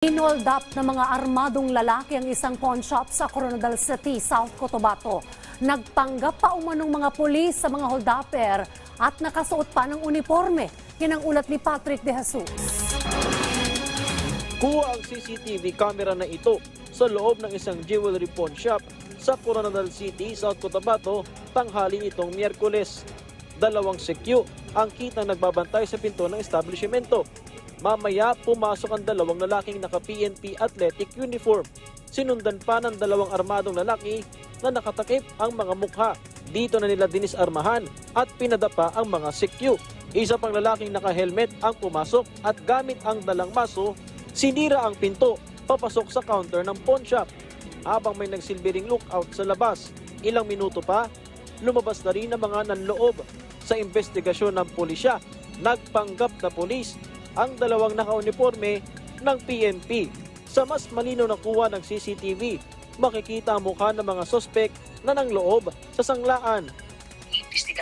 Inold up ng mga armadong lalaki ang isang pawn shop sa Coronadal City, South Cotabato. Nagpanggap pa umanong mga pulis sa mga holdupper at nakasuot pa ng uniforme. Yan ang ulat ni Patrick De Jesus. Kuha ang CCTV camera na ito sa loob ng isang jewelry pawn shop sa Coronadal City, South Cotabato, tanghali nitong Miyerkules. Dalawang sekyu ang kitang nagbabantay sa pinto ng establishmento. Mamaya, pumasok ang dalawang lalaking naka-PNP athletic uniform. Sinundan pa ng dalawang armadong lalaki na nakatakip ang mga mukha. Dito na nila dinisarmahan at pinadapa ang mga sekyu. Isa pang lalaking naka-helmet ang pumasok at gamit ang dalang maso, sinira ang pinto papasok sa counter ng pawn shop. Habang may nagsilbiring lookout sa labas, ilang minuto pa, lumabas na rin ang mga nanloob sa investigasyon ng pulisya. Nagpanggap na pulis ang dalawang nakauniforme ng PNP. Sa mas malino na kuha ng CCTV, makikita ang mukha ng mga sospek na nang loob sa sanglaan.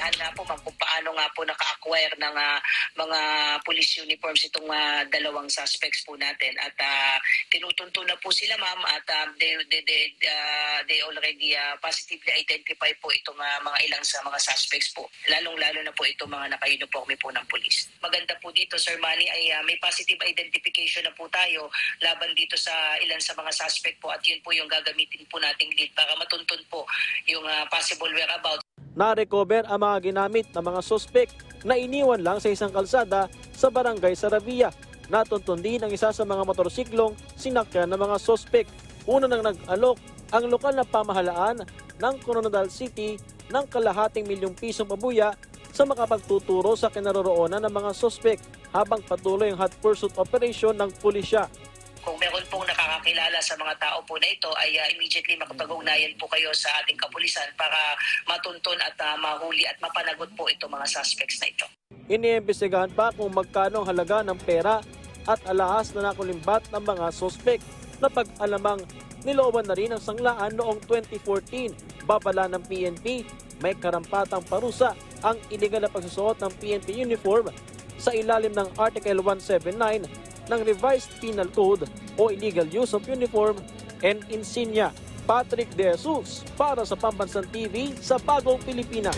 Iimbestigahan nga po ma'am kung paano nga po naka-acquire ng ah, mga police uniforms itong ah, dalawang suspects po natin. At ah, tinutunto na po sila ma'am at ah, they, they, they, ah, they already ah, positively identify po itong ah, mga ilang sa mga suspects po. Lalong-lalo na po itong mga naka-uniforme po ng police. Maganda po dito Sir Manny ay ah, may positive identification na po tayo laban dito sa ilan sa mga suspect po. At yun po yung gagamitin po nating lead para matuntun po yung ah, possible whereabouts Na-recover ang mga ginamit ng mga sospek na iniwan lang sa isang kalsada sa barangay Saravia. Natuntun din ang isa sa mga motorsiklong sinakyan ng mga sospek. Una nang nag-alok ang lokal na pamahalaan ng Coronadal City ng kalahating milyong pisong pabuya sa makapagtuturo sa kinaroroonan ng mga sospek habang patuloy ang hot pursuit operation ng pulisya. Nakakakilala sa mga tao po na ito ay uh, immediately makapag-ugnayan po kayo sa ating kapulisan para matuntun at uh, mahuli at mapanagot po itong mga suspects na ito. Iniimbestigahan pa kung magkano ang halaga ng pera at alahas na nakulimbat ng mga sospek na pag-alamang nilooban na rin ang sanglaan noong 2014. Babala ng PNP, may karampatang parusa ang iligal na pagsusuot ng PNP uniform sa ilalim ng Article 179 ng Revised Penal Code o Illegal Use of Uniform and Insignia. Patrick De Jesus para sa Pambansang TV sa Bagong Pilipinas.